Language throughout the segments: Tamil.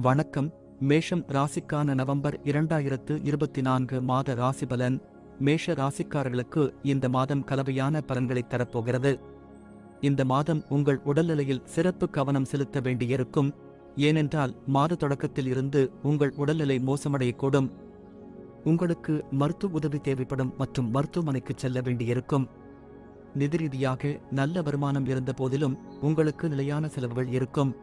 வணக்கம். மேஷம் ராசிக்கான நவம்பர் இரண்டாயிரத்து இருபத்தி நான்கு மாத ராசிபலன் மேஷ ராசிக்காரர்களுக்கு இந்த மாதம் கலவையான பலன்களை தரப்போகிறது. இந்த மாதம் உங்கள் உடல்நிலையில் சிறப்பு கவனம் செலுத்த வேண்டியிருக்கும். ஏனென்றால் மாத தொடக்கத்தில் இருந்து உங்கள் உடல்நிலை மோசமடையக்கூடும். உங்களுக்கு மருத்துவ உதவி தேவைப்படும் மற்றும் மருத்துவமனைக்கு செல்ல வேண்டியிருக்கும். நிதி ரீதியாக நல்ல வருமானம் இருந்த போதிலும் உங்களுக்கு நிலையான செலவுகள் இருக்கும்.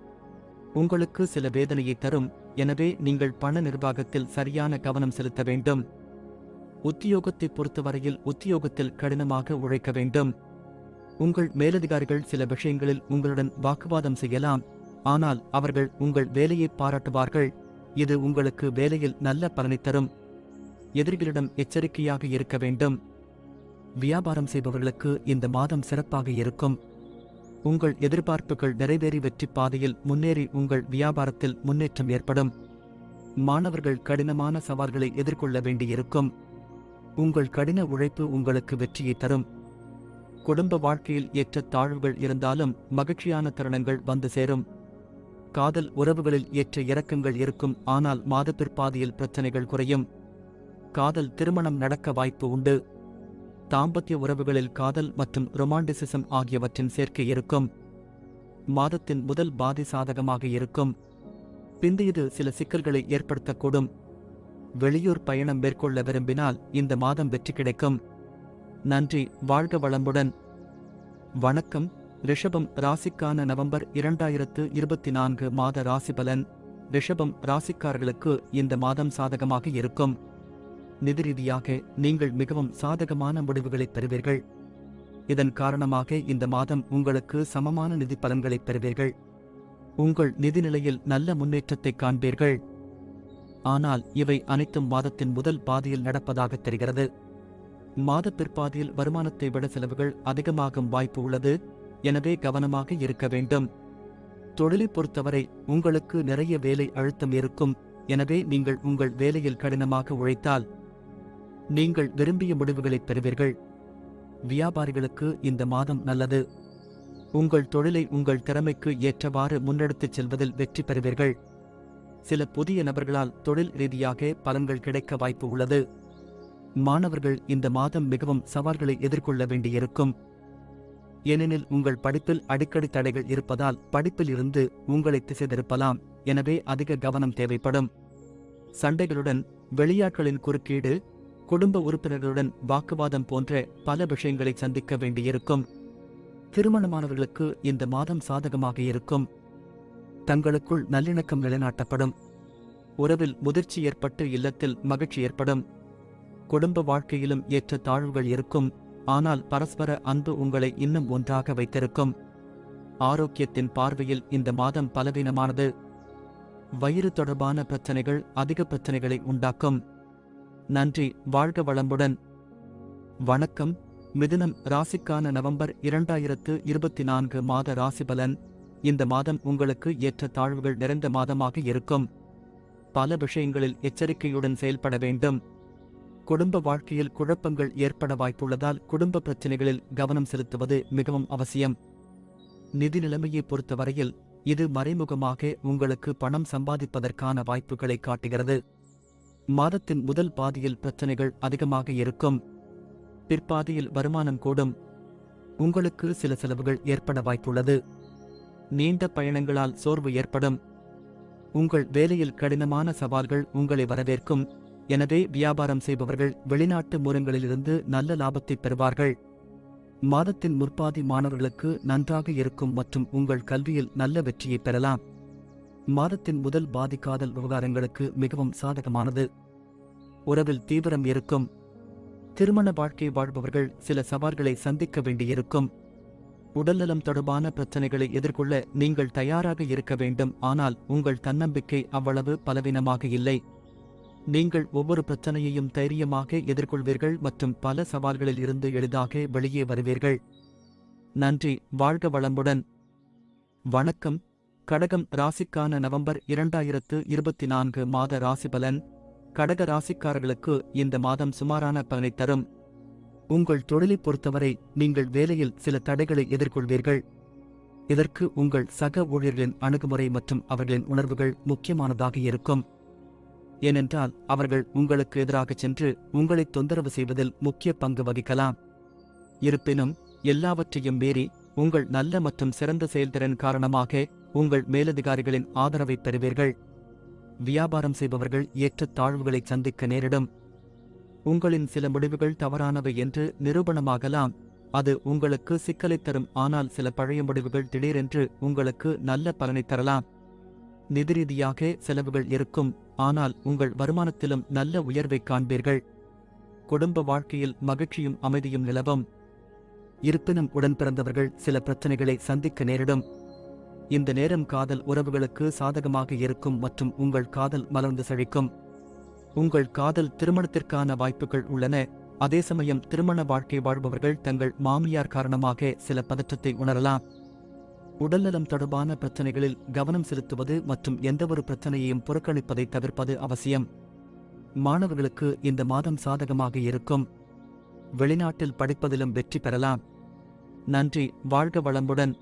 உங்களுக்கு சில வேதனையை தரும். எனவே நீங்கள் பண நிர்வாகத்தில் சரியான கவனம் செலுத்த வேண்டும். உத்தியோகத்தை பொறுத்தவரையில் உத்தியோகத்தில் கடினமாக உழைக்க வேண்டும். உங்கள் மேலதிகாரிகள் சில விஷயங்களில் உங்களுடன் வாக்குவாதம் செய்யலாம். ஆனால் அவர்கள் உங்கள் வேலையை பாராட்டுவார்கள். இது உங்களுக்கு வேலையில் நல்ல பலனை தரும். எதிரிகளிடம் எச்சரிக்கையாக இருக்க வேண்டும். வியாபாரம் செய்பவர்களுக்கு இந்த மாதம் சிறப்பாக இருக்கும். உங்கள் எதிர்பார்ப்புகள் நிறைவேறி வெற்றி பாதையில் முன்னேறி உங்கள் வியாபாரத்தில் முன்னேற்றம் ஏற்படும். மாணவர்கள் கடினமான சவால்களை எதிர்கொள்ள வேண்டியிருக்கும். உங்கள் கடின உழைப்பு உங்களுக்கு வெற்றியை தரும். குடும்ப வாழ்க்கையில் ஏற்ற தாழ்வுகள் இருந்தாலும் மகிழ்ச்சியான தருணங்கள் வந்து சேரும். காதல் உறவுகளில் ஏற்ற இறக்கங்கள் இருக்கும் ஆனால் மாதப்பிற்பாதையில் பிரச்சனைகள் குறையும். காதல் திருமணம் நடக்க வாய்ப்பு உண்டு. தாம்பத்திய உறவுகளில் காதல் மற்றும் ரொமாண்டிசிசம் ஆகியவற்றின் சேர்க்கை இருக்கும். மாதத்தின் முதல் பாதி சாதகமாக இருக்கும் பிந்தையது சில சிக்கல்களை ஏற்படுத்தக்கூடும். வெளியூர் பயணம் மேற்கொள்ள விரும்பினால் இந்த மாதம் வெற்றி கிடைக்கும். நன்றி வாழ்க வளமுடன். வணக்கம் ரிஷபம் ராசிக்கான நவம்பர் இரண்டாயிரத்து இருபத்தி நான்கு மாத ராசிபலன். ரிஷபம் ராசிக்காரர்களுக்கு இந்த மாதம் சாதகமாக இருக்கும். நிதி ரீதியாக நீங்கள் மிகவும் சாதகமான முடிவுகளை பெறுவீர்கள். இதன் காரணமாக இந்த மாதம் உங்களுக்கு சமமான நிதி பலன்களை பெறுவீர்கள். உங்கள் நிதிநிலையில் நல்ல முன்னேற்றத்தை காண்பீர்கள். ஆனால் இவை அனைத்தும் மாதத்தின் முதல் பாதியில் நடப்பதாக தெரிகிறது. மாத பிற்பாதியில் வருமானத்தை விட செலவுகள் அதிகமாகும் வாய்ப்பு உள்ளது. எனவே கவனமாக இருக்க வேண்டும். தொழிலை பொறுத்தவரை உங்களுக்கு நிறைய வேலை அழுத்தம் இருக்கும். எனவே நீங்கள் உங்கள் வேலையில் கடினமாக உழைத்தால் நீங்கள் விரும்பிய முடிவுகளை பெறுவீர்கள். வியாபாரிகளுக்கு இந்த மாதம் நல்லது. உங்கள் தொழிலை உங்கள் திறமைக்கு ஏற்றவாறு முன்னெடுத்துச் செல்வதில் வெற்றி பெறுவீர்கள். சில புதிய நபர்களால் தொழில் ரீதியாக பலன்கள் கிடைக்க வாய்ப்பு உள்ளது. மாணவர்கள் இந்த மாதம் மிகவும் சவால்களை எதிர்கொள்ள வேண்டியிருக்கும். ஏனெனில் உங்கள் படிப்பில் அடிக்கடி தடைகள் இருப்பதால் படிப்பில் இருந்து உங்களை திசை திருப்பலாம் எனவே அதிக கவனம் தேவைப்படும். சண்டைகளுடன் வெளியாட்களின் குறுக்கீடு குடும்ப உறுப்பினர்களுடன் வாக்குவாதம் போன்ற பல விஷயங்களை சந்திக்க வேண்டியிருக்கும். திருமணமானவர்களுக்கு இந்த மாதம் சாதகமாக இருக்கும். தங்களுக்குள் நல்லிணக்கம் நிலைநாட்டப்படும். உறவில் முதிர்ச்சி ஏற்பட்டு இல்லத்தில் மகிழ்ச்சி ஏற்படும். குடும்ப வாழ்க்கையிலும் ஏற்ற தாழ்வுகள் இருக்கும். ஆனால் பரஸ்பர அன்பு உங்களை இன்னும் ஒன்றாக வைத்திருக்கும். ஆரோக்கியத்தின் பார்வையில் இந்த மாதம் பலவீனமானது. வயிறு தொடர்பான பிரச்சனைகள் அதிக பிரச்சனைகளை உண்டாக்கும். நன்றி வாழ்க வளம்புடன் வணக்கம் மிதுனம் ராசிக்கான நவம்பர் இரண்டாயிரத்து இருபத்தி நான்கு மாத ராசிபலன். இந்த மாதம் உங்களுக்கு ஏற்ற தாழ்வுகள் நிறைந்த மாதமாக இருக்கும். பல விஷயங்களில் எச்சரிக்கையுடன் செயல்பட வேண்டும். குடும்ப வாழ்க்கையில் குழப்பங்கள் ஏற்பட வாய்ப்புள்ளதால் குடும்ப பிரச்சனைகளில் கவனம் செலுத்துவது மிகவும் அவசியம். நிதி நிலைமையை பொறுத்தவரையில் இது மறைமுகமாக உங்களுக்கு பணம் சம்பாதிப்பதற்கான வாய்ப்புகளை காட்டுகிறது. மாதத்தின் முதல் பாதியில் பிரச்சனைகள் அதிகமாக இருக்கும். பிற்பாதியில் வருமானம் கூடும். உங்களுக்கு சில செலவுகள் ஏற்பட வாய்ப்புள்ளது. நீண்ட பயணங்களால் சோர்வு ஏற்படும். உங்கள் வேலையில் கடினமான சவால்கள் உங்களை வரவேற்கும். எனவே வியாபாரம் செய்பவர்கள் வெளிநாட்டு மூலங்களிலிருந்து நல்ல லாபத்தை பெறுவார்கள். மாதத்தின் முற்பாதி மாணவர்களுக்கு நன்றாக இருக்கும் மற்றும் உங்கள் கல்வியில் நல்ல வெற்றியை பெறலாம். மாதத்தின் முதல் பாதிக்காதல் விவகாரங்களுக்கு மிகவும் சாதகமானது. உறவில் தீவிரம் இருக்கும். திருமண வாழ்க்கை வாழ்பவர்கள் சில சவால்களை சந்திக்க வேண்டியிருக்கும். உடல்நலம் தொடர்பான பிரச்சனைகளை எதிர்கொள்ள நீங்கள் தயாராக இருக்க வேண்டும். ஆனால் உங்கள் தன்னம்பிக்கை அவ்வளவு பலவீனமாக இல்லை. நீங்கள் ஒவ்வொரு பிரச்சனையையும் தைரியமாக எதிர்கொள்வீர்கள் மற்றும் பல சவால்களில் இருந்து எளிதாக வெளியே வருவீர்கள். நன்றி வாழ்க வளமுடன். வணக்கம். கடகம் ராசிக்கான நவம்பர் இரண்டாயிரத்து இருபத்தி நான்கு மாத ராசி பலன் கடக ராசிக்காரர்களுக்கு இந்த மாதம் சுமாரான பலனை தரும். உங்கள் தொழிலை பொறுத்தவரை நீங்கள் வேலையில் சில தடைகளை எதிர்கொள்வீர்கள். இதற்கு உங்கள் சக ஊழியர்களின் அணுகுமுறை மற்றும் அவர்களின் உணர்வுகள் முக்கியமானதாக இருக்கும். ஏனென்றால் அவர்கள் உங்களுக்கு எதிராக சென்று உங்களை தொந்தரவு செய்வதில் முக்கிய பங்கு வகிக்கலாம். இருப்பினும் எல்லாவற்றையும் மீறி உங்கள் நல்ல மற்றும் சிறந்த செயல்திறன் காரணமாக உங்கள் மேலதிகாரிகளின் ஆதரவை பெறுவீர்கள். வியாபாரம் செய்பவர்கள் ஏற்ற தாழ்வுகளை சந்திக்க நேரிடும். உங்களின் சில முடிவுகள் தவறானவை என்று நிரூபணமாகலாம். அது உங்களுக்கு சிக்கலை தரும் ஆனால் சில பழைய முடிவுகள் திடீரென்று உங்களுக்கு நல்ல பலனை தரலாம். நிதி ரீதியாக செலவுகள் இருக்கும் ஆனால் உங்கள் வருமானத்திலும் நல்ல உயர்வை காண்பீர்கள். குடும்ப வாழ்க்கையில் மகிழ்ச்சியும் அமைதியும் நிலவும். இருப்பினும் உடன் பிறந்தவர்கள் சில பிரச்சனைகளை சந்திக்க நேரிடும். இந்த நேரம் காதல் உறவுகளுக்கு சாதகமாக இருக்கும் மற்றும் உங்கள் காதல் மலர்ந்து செழிக்கும். உங்கள் காதல் திருமணத்திற்கான வாய்ப்புகள் உள்ளன. அதே சமயம் திருமண வாழ்க்கை வாழ்பவர்கள் தங்கள் மாமியார் காரணமாக சில பதற்றத்தை உணரலாம். உடல்நலம் தொடர்பான பிரச்சனைகளில் கவனம் செலுத்துவது மற்றும் எந்தவொரு பிரச்சனையையும் புறக்கணிப்பதை தவிர்ப்பது அவசியம். மாணவர்களுக்கு இந்த மாதம் சாதகமாக இருக்கும். வெளிநாட்டில் படிப்பதிலும் வெற்றி பெறலாம். நன்றி வாழ்க வளமுடன்.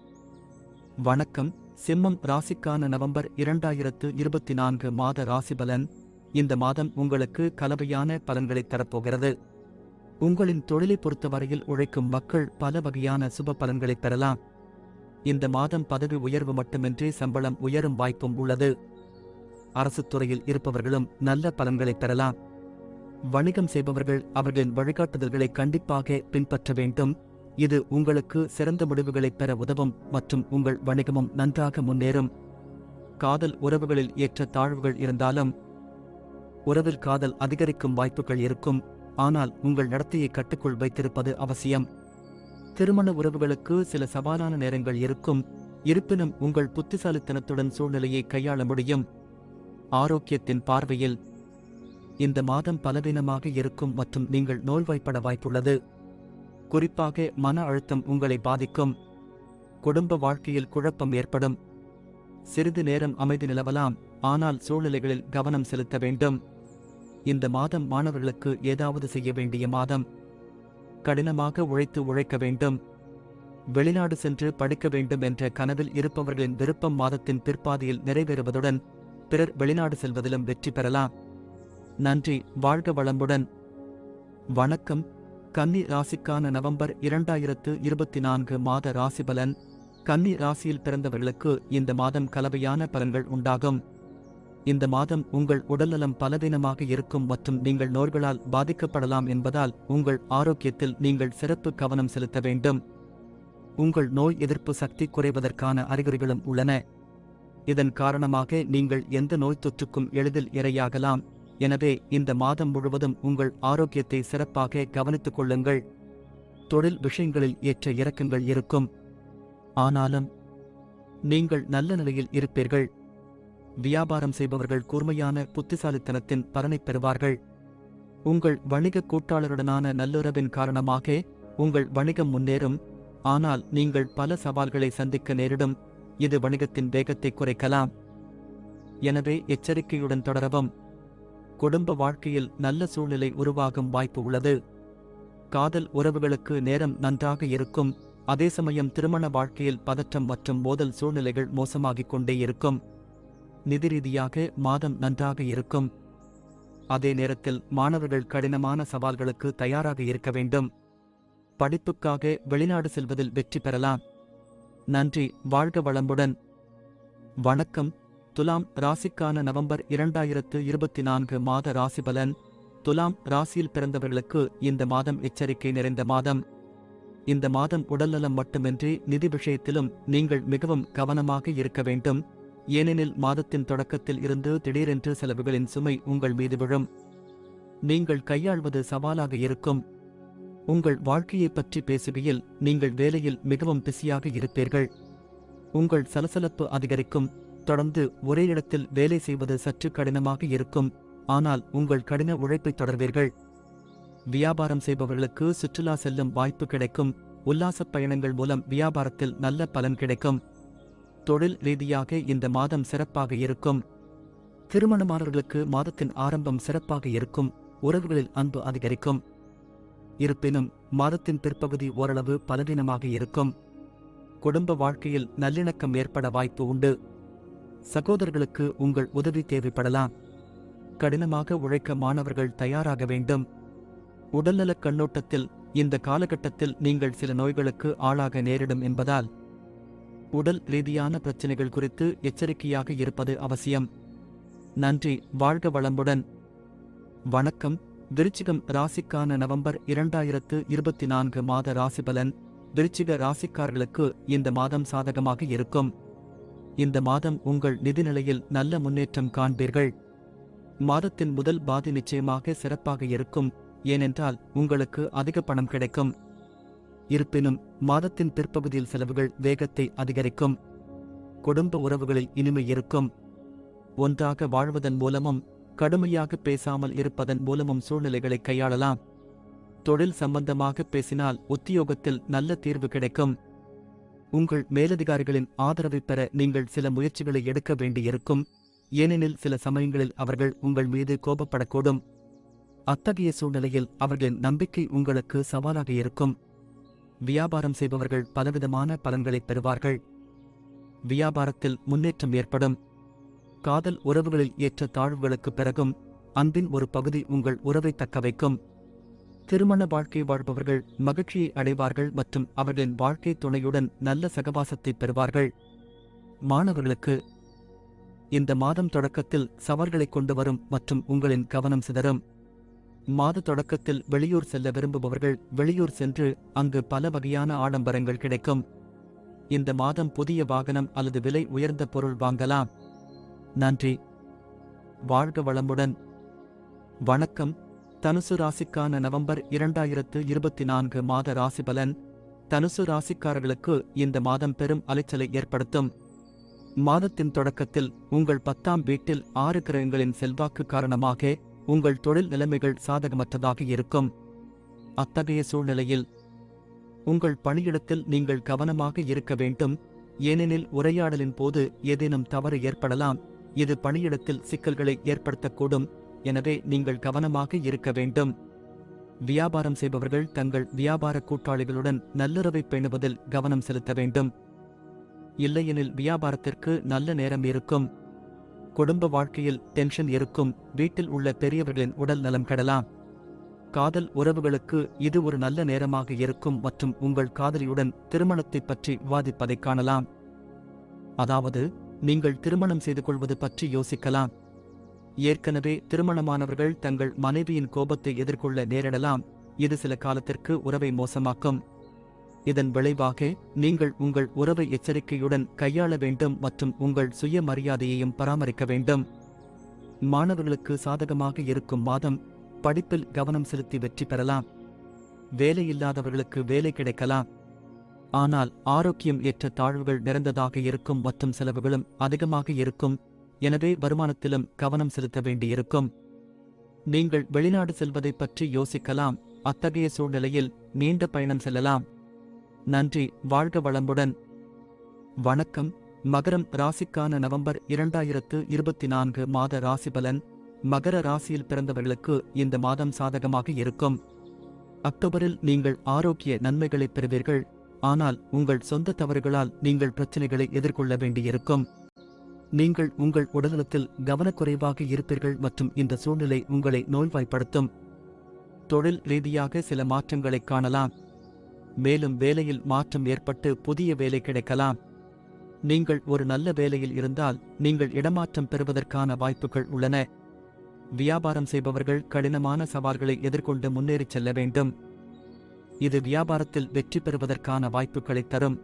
வணக்கம் சிம்மம் ராசிக்கான நவம்பர் இரண்டாயிரத்து இருபத்தி நான்கு மாத ராசிபலன். இந்த மாதம் உங்களுக்கு கலவையான பலன்களை தரப்போகிறது. உங்களின் தொழிலை பொறுத்தவரையில் உழைக்கும் மக்கள் பல வகையான சுப பலன்களை பெறலாம். இந்த மாதம் பதவி உயர்வு மட்டுமின்றி சம்பளம் உயரும் வாய்ப்பும் உள்ளது. அரசுத் துறையில் இருப்பவர்களும் நல்ல பலன்களை பெறலாம். வணிகம் செய்பவர்கள் அவர்களின் வழிகாட்டுதல்களை கண்டிப்பாக பின்பற்ற வேண்டும். இது உங்களுக்கு சிறந்த முடிவுகளை பெற உதவும் மற்றும் உங்கள் வணிகமும் நன்றாக முன்னேறும். காதல் உறவுகளில் ஏற்ற தாழ்வுகள் இருந்தாலும் உறவில் காதல் அதிகரிக்கும் வாய்ப்புகள் இருக்கும். ஆனால் உங்கள் நடத்தையை கட்டுக்குள் வைத்திருப்பது அவசியம். திருமண உறவுகளுக்கு சில சவாலான நேரங்கள் இருக்கும். இருப்பினும் உங்கள் புத்திசாலித்தனத்துடன் சூழ்நிலையை கையாள முடியும். ஆரோக்கியத்தின் பார்வையில் இந்த மாதம் பலவீனமாக இருக்கும் மற்றும் நீங்கள் நோய்வாய்ப்பட வாய்ப்புள்ளது. குறிப்பாக மன அழுத்தம் உங்களை பாதிக்கும். குடும்ப வாழ்க்கையில் குழப்பம் ஏற்படும். சிறிது நேரம் அமைதி நிலவலாம் ஆனால் சூழ்நிலைகளில் கவனம் செலுத்த வேண்டும். இந்த மாதம் மாணவர்களுக்கு ஏதாவது செய்ய வேண்டிய மாதம். கடினமாக உழைத்து உழைக்க வேண்டும். வெளிநாடு சென்று படிக்க வேண்டும் என்ற கனவில் இருப்பவர்களின் விருப்பம் மாதத்தின் பிற்பாதியில் நிறைவேறுவதுடன் பிறர் வெளிநாடு செல்வதிலும் வெற்றி பெறலாம். நன்றி வாழ்க வளமுடன். வணக்கம். கன்னி ராசிக்கான நவம்பர் இரண்டாயிரத்து இருபத்தி நான்கு மாத ராசிபலன். கன்னி ராசியில் பிறந்தவர்களுக்கு இந்த மாதம் கலவையான பலன்கள் உண்டாகும். இந்த மாதம் உங்கள் உடல்நலம் பலவீனமாக இருக்கும் மற்றும் நீங்கள் நோய்களால் பாதிக்கப்படலாம் என்பதால் உங்கள் ஆரோக்கியத்தில் நீங்கள் சிறப்பு கவனம் செலுத்த வேண்டும். உங்கள் நோய் எதிர்ப்பு சக்தி குறைவதற்கான அறிகுறிகளும் உள்ளன. இதன் காரணமாக நீங்கள் எந்த நோய் தொற்றுக்கும் எளிதில் இரையாகலாம். எனவே இந்த மாதம் முழுவதும் உங்கள் ஆரோக்கியத்தை சிறப்பாக கவனித்துக் கொள்ளுங்கள். தொழில் விஷயங்களில் ஏற்ற இறக்கங்கள் இருக்கும். ஆனாலும் நீங்கள் நல்ல நிலையில் இருப்பீர்கள். வியாபாரம் செய்பவர்கள் கூர்மையான புத்திசாலித்தனத்தின் பலனை பெறுவார்கள். உங்கள் வணிக கூட்டாளருடனான நல்லுறவின் காரணமாக உங்கள் வணிகம் முன்னேறும். ஆனால் நீங்கள் பல சவால்களை சந்திக்க நேரிடும். இது வணிகத்தின் வேகத்தை குறைக்கலாம். எனவே எச்சரிக்கையுடன் தொடரவும். குடும்ப வாழ்க்கையில் நல்ல சூழ்நிலை உருவாகும் வாய்ப்பு உள்ளது. காதல் உறவுகளுக்கு நேரம் நன்றாக இருக்கும். அதே சமயம் திருமண வாழ்க்கையில் பதற்றம் மற்றும் மோதல் சூழ்நிலைகள் மோசமாகிக் கொண்டே இருக்கும். நிதி ரீதியாக மாதம் நன்றாக இருக்கும். அதே நேரத்தில் மாணவர்கள் கடினமான சவால்களுக்கு தயாராக இருக்க வேண்டும். படிப்புக்காக வெளிநாடு செல்வதில் வெற்றி பெறலாம். நன்றி வாழ்க வளமுடன். வணக்கம். துலாம் ராசிக்கான நவம்பர் இரண்டாயிரத்து இருபத்தி நான்கு மாத ராசிபலன். துலாம் ராசியில் பிறந்தவர்களுக்கு இந்த மாதம் எச்சரிக்கை நிறைந்த மாதம். இந்த மாதம் உடல்நலம் மட்டுமின்றி நிதி விஷயத்திலும் நீங்கள் மிகவும் கவனமாக இருக்க வேண்டும். ஏனெனில் மாதத்தின் தொடக்கத்தில் இருந்து திடீரென்று செலவுகளின் சுமை உங்கள் மீது விழும். நீங்கள் கையாள்வது சவாலாக இருக்கும். உங்கள் வாழ்க்கையைப் பற்றி பேசுகையில் நீங்கள் வேலையில் மிகவும் பிஸியாக இருப்பீர்கள். உங்கள் சலசலப்பு அதிகரிக்கும். தொடர்ந்து ஒரே இடத்தில் வேலை செய்வது சற்று கடினமாக இருக்கும். ஆனால் உங்கள் கடின உழைப்பை தொடர்வீர்கள். வியாபாரம் செய்பவர்களுக்கு சுற்றுலா செல்லும் வாய்ப்பு கிடைக்கும். உல்லாசப் பயணங்கள் மூலம் வியாபாரத்தில் நல்ல பலன் கிடைக்கும். தொழில் ரீதியாக இந்த மாதம் சிறப்பாக இருக்கும். திருமணமானவர்களுக்கு மாதத்தின் ஆரம்பம் சிறப்பாக இருக்கும். உறவுகளில் அன்பு அதிகரிக்கும். இருப்பினும் மாதத்தின் பிற்பகுதி ஓரளவு பலவீனமாக இருக்கும். குடும்ப வாழ்க்கையில் நல்லிணக்கம் ஏற்பட வாய்ப்பு உண்டு. சகோதரர்களுக்கு உங்கள் உதவி தேவைப்படலாம். கடினமாக உழைக்க மாணவர்கள் தயாராக வேண்டும். உடல்நலக் கண்ணோட்டத்தில் இந்த காலகட்டத்தில் நீங்கள் சில நோய்களுக்கு ஆளாக நேரிடும் என்பதால் உடல் ரீதியான பிரச்சனைகள் குறித்து எச்சரிக்கையாக இருப்பது அவசியம். நன்றி வாழ்க வளமுடன். வணக்கம் விருச்சிகம் ராசிக்கான நவம்பர் இரண்டாயிரத்து இருபத்தி நான்கு மாத ராசிபலன் விருச்சிக ராசிக்காரர்களுக்கு இந்த மாதம் சாதகமாக இருக்கும். இந்த மாதம் உங்கள் நிதிநிலையில் நல்ல முன்னேற்றம் காண்பீர்கள். மாதத்தின் முதல் பாதி நிச்சயமாக சிறப்பாக இருக்கும் ஏனென்றால் உங்களுக்கு அதிக பணம் கிடைக்கும். இருப்பினும் மாதத்தின் பிற்பகுதியில் செலவுகள் வேகத்தை அதிகரிக்கும். குடும்ப உறவுகளில் இனிமை இருக்கும். ஒன்றாக வாழ்வதன் மூலமும் கடுமையாக பேசாமல் இருப்பதன் மூலமும் சூழ்நிலைகளை கையாளலாம். தொழில் சம்பந்தமாக பேசினால் உத்தியோகத்தில் நல்ல தீர்வு கிடைக்கும். உங்கள் மேலதிகாரிகளின் ஆதரவை பெற நீங்கள் சில முயற்சிகளை எடுக்க வேண்டியிருக்கும். ஏனெனில் சில சமயங்களில் அவர்கள் உங்கள் மீது கோபப்படக்கூடும். அத்தகைய சூழ்நிலையில் அவர்களின் நம்பிக்கை உங்களுக்கு சவாலாக இருக்கும். வியாபாரம் செய்பவர்கள் பலவிதமான பலன்களை பெறுவார்கள். வியாபாரத்தில் முன்னேற்றம் ஏற்படும். காதல் உறவுகளில் ஏற்ற தாழ்வுகளுக்கு பிறகும் அன்பின் ஒரு பகுதி உங்கள் உறவை தக்கவைக்கும் திருமண வாழ்க்கை வாழ்பவர்கள் மகிழ்ச்சியை அடைவார்கள் மற்றும் அவர்களின் வாழ்க்கை துணையுடன் நல்ல சகவாசத்தை பெறுவார்கள். மாணவர்களுக்கு இந்த மாதம் தொடக்கத்தில் சவால்களை கொண்டு வரும் மற்றும் உங்களின் கவனம் சிதறும். மாத தொடக்கத்தில் வெளியூர் செல்ல விரும்புபவர்கள் வெளியூர் சென்று அங்கு பல வகையான ஆடம்பரங்கள் கிடைக்கும். இந்த மாதம் புதிய வாகனம் அல்லது விலை உயர்ந்த பொருள் வாங்கலாம். நன்றி. வாழ்க வளமுடன். வணக்கம். தனுசு ராசிக்கான நவம்பர் இரண்டாயிரத்து இருபத்தி நான்கு மாத ராசிபலன் தனுசு ராசிக்காரர்களுக்கு இந்த மாதம் பெரும் அலைச்சலை ஏற்படுத்தும். மாதத்தின் தொடக்கத்தில் உங்கள் பத்தாம் வீட்டில் ஆறு கிரகங்களின் செல்வாக்கு காரணமாக உங்கள் தொழில் நிலைமைகள் சாதகமற்றதாக இருக்கும். அத்தகைய சூழ்நிலையில் உங்கள் பணியிடத்தில் நீங்கள் கவனமாக இருக்க வேண்டும். ஏனெனில் உரையாடலின் போது ஏதேனும் தவறு ஏற்படலாம். இது பணியிடத்தில் சிக்கல்களை ஏற்படுத்தக்கூடும். எனவே நீங்கள் கவனமாக இருக்க வேண்டும். வியாபாரம் செய்பவர்கள் தங்கள் வியாபார கூட்டாளிகளுடன் நல்லுறவை பேணுவதில் கவனம் செலுத்த வேண்டும். இல்லையெனில் வியாபாரத்திற்கு நல்ல நேரம் இருக்கும். குடும்ப வாழ்க்கையில் டென்ஷன் இருக்கும். வீட்டில் உள்ள பெரியவர்களின் உடல் நலம் கெடலாம். காதல் உறவுகளுக்கு இது ஒரு நல்ல நேரமாக இருக்கும் மற்றும் உங்கள் காதலியுடன் திருமணத்தை பற்றி விவாதிப்பதை காணலாம். அதாவது நீங்கள் திருமணம் செய்து கொள்வது பற்றி யோசிக்கலாம். ஏற்கனவே திருமணமானவர்கள் தங்கள் மனைவியின் கோபத்தை எதிர்கொள்ள நேரிடலாம். இது சில காலத்திற்கு உறவை மோசமாக்கும். இதன் விளைவாக நீங்கள் உங்கள் உறவை எச்சரிக்கையுடன் கையாள வேண்டும் மற்றும் உங்கள் சுயமரியாதையையும் பராமரிக்க வேண்டும். மாணவர்களுக்கு சாதகமாக இருக்கும் மாதம் படிப்பில் கவனம் செலுத்தி வெற்றி பெறலாம். வேலையில்லாதவர்களுக்கு வேலை கிடைக்கலாம். ஆனால் ஆரோக்கியம் ஏற்ற தாழ்வுகள் நிறைந்ததாக இருக்கும் மற்றும் செலவுகளும் அதிகமாக இருக்கும். எனவே வருமானத்திலும் கவனம் செலுத்த வேண்டியிருக்கும். நீங்கள் வெளிநாடு செல்வதைப் பற்றி யோசிக்கலாம். அத்தகைய சூழ்நிலையில் நீண்ட பயணம் செல்லலாம். நன்றி வாழ்க வளம்புடன் வணக்கம். மகரம் ராசிக்கான நவம்பர் இரண்டாயிரத்து இருபத்தி நான்கு மாத ராசி பலன் மகர ராசியில் பிறந்தவர்களுக்கு இந்த மாதம் சாதகமாக இருக்கும். அக்டோபரில் நீங்கள் ஆரோக்கிய நன்மைகளை பெறுவீர்கள். ஆனால் உங்கள் சொந்த தவறுகளால் நீங்கள் பிரச்சனைகளை எதிர்கொள்ள வேண்டியிருக்கும். நீங்கள் உங்கள் உடல்நலத்தில் கவனக்குறைவாக இருப்பீர்கள் மற்றும் இந்த சூழ்நிலை உங்களை நோய்வாய்ப்படுத்தும். தொழில் ரீதியாக சில மாற்றங்களை காணலாம். மேலும் வேலையில் மாற்றம் ஏற்பட்டு புதிய வேலை கிடைக்கலாம். நீங்கள் ஒரு நல்ல வேலையில் இருந்தால் நீங்கள் இடமாற்றம் பெறுவதற்கான வாய்ப்புகள் உள்ளன. வியாபாரம் செய்பவர்கள் கடினமான சவால்களை எதிர்கொண்டு முன்னேறிச் செல்ல வேண்டும். இது வியாபாரத்தில் வெற்றி பெறுவதற்கான வாய்ப்புகளை தரும்.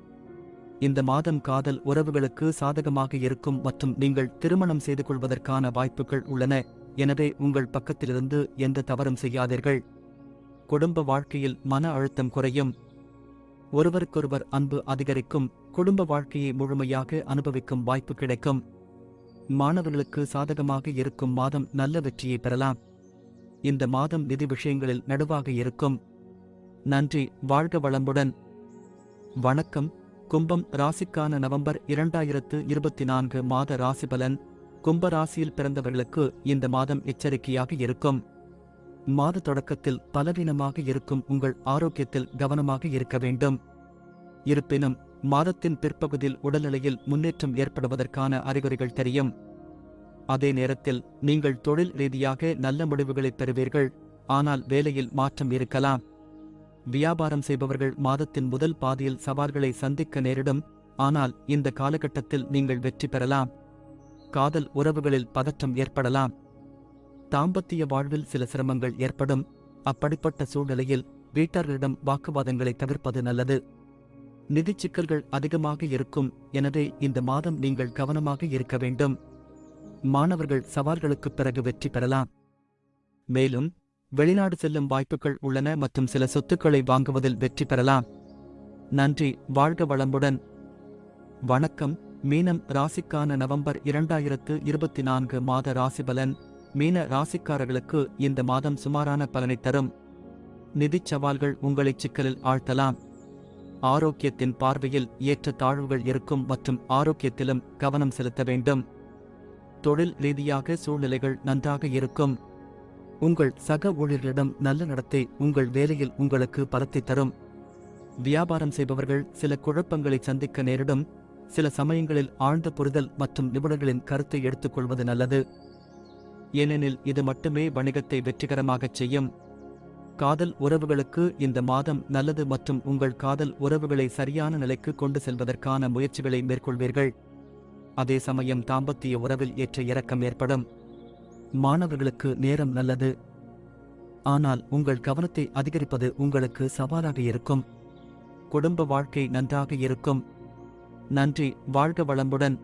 இந்த மாதம் காதல் உறவுகளுக்கு சாதகமாக இருக்கும் மற்றும் நீங்கள் திருமணம் செய்து கொள்வதற்கான வாய்ப்புகள் உள்ளன. எனவே உங்கள் பக்கத்திலிருந்து எந்த தவறும் செய்யாதீர்கள். குடும்ப வாழ்க்கையில் மன அழுத்தம் குறையும். ஒருவருக்கொருவர் அன்பு அதிகரிக்கும். குடும்ப வாழ்க்கையை முழுமையாக அனுபவிக்கும் வாய்ப்பு கிடைக்கும். மாணவர்களுக்கு சாதகமாக இருக்கும் மாதம் நல்ல வெற்றியை பெறலாம். இந்த மாதம் நிதி விஷயங்களில் நடுவாக இருக்கும். நன்றி வாழ்க வளமுடன். வணக்கம். கும்பம் ராசிக்கான நவம்பர் இரண்டாயிரத்து இருபத்தி நான்கு மாத ராசிபலன். கும்ப ராசியில் பிறந்தவர்களுக்கு இந்த மாதம் எச்சரிக்கையாக இருக்கும். மாத தொடக்கத்தில் பலவீனமாக இருக்கும் உங்கள் ஆரோக்கியத்தில் கவனமாக இருக்க வேண்டும். இருப்பினும் மாதத்தின் பிற்பகுதியில் உடல்நிலையில் முன்னேற்றம் ஏற்படுவதற்கான அறிகுறிகள் தெரியும். அதே நேரத்தில் நீங்கள் தொழில் ரீதியாக நல்ல முடிவுகளை பெறுவீர்கள். ஆனால் வேலையில் மாற்றம் இருக்கலாம். வியாபாரம் செய்பவர்கள் மாதத்தின் முதல் பாதியில் சவால்களை சந்திக்க நேரிடும். ஆனால் இந்த காலகட்டத்தில் நீங்கள் வெற்றி பெறலாம். காதல் உறவுகளில் பதற்றம் ஏற்படலாம். தாம்பத்திய வாழ்வில் சில சிரமங்கள் ஏற்படும். அப்படிப்பட்ட சூழ்நிலையில் வீட்டார்களிடம் வாக்குவாதங்களை தவிர்ப்பது நல்லது. நிதிச் சிக்கல்கள் அதிகமாக இருக்கும். எனவே இந்த மாதம் நீங்கள் கவனமாக இருக்க வேண்டும். மாணவர்கள் சவால்களுக்குப் பிறகு வெற்றி பெறலாம். மேலும் வெளிநாடு செல்லும் வாய்ப்புகள் உள்ளன மற்றும் சில சொத்துக்களை வாங்குவதில் வெற்றி பெறலாம். நன்றி. வாழ்க வளம்புடன் வணக்கம். மீனம் ராசிக்கான நவம்பர் இரண்டாயிரத்து இருபத்தி நான்கு மாத ராசிபலன். மீன ராசிக்காரர்களுக்கு இந்த மாதம் சுமாரான பலனை தரும். நிதிச் சவால்கள் உங்களை சிக்கலில் ஆழ்த்தலாம். ஆரோக்கியத்தின் பார்வையில் ஏற்ற தாழ்வுகள் இருக்கும் மற்றும் ஆரோக்கியத்திலும் கவனம் செலுத்த வேண்டும். தொழில் ரீதியாக சூழ்நிலைகள் நன்றாக இருக்கும். உங்கள் சக ஊழியர்களிடம் நல்ல நடத்தை உங்கள் வேலையில் உங்களுக்கு பலத்தை தரும். வியாபாரம் செய்பவர்கள் சில குழப்பங்களை சந்திக்க நேரிடும். சில சமயங்களில் ஆழ்ந்த புரிதல் மற்றும் நிபுணர்களின் கருத்தை எடுத்துக்கொள்வது நல்லது. ஏனெனில் இது மட்டுமே வணிகத்தை வெற்றிகரமாகச் செய்யும். காதல் உறவுகளுக்கு இந்த மாதம் நல்லது மற்றும் உங்கள் காதல் உறவுகளை சரியான நிலைக்கு கொண்டு செல்வதற்கான முயற்சிகளை மேற்கொள்வீர்கள். அதே சமயம் தாம்பத்திய உறவில் ஏற்ற இறக்கம் ஏற்படும். மாணவர்களுக்கு நேரம் நல்லது. ஆனால் உங்கள் கவனத்தை அதிகரிப்பது உங்களுக்கு சவாலாக இருக்கும். குடும்ப வாழ்க்கை நன்றாக இருக்கும். நன்றி வாழ்க வளமுடன்.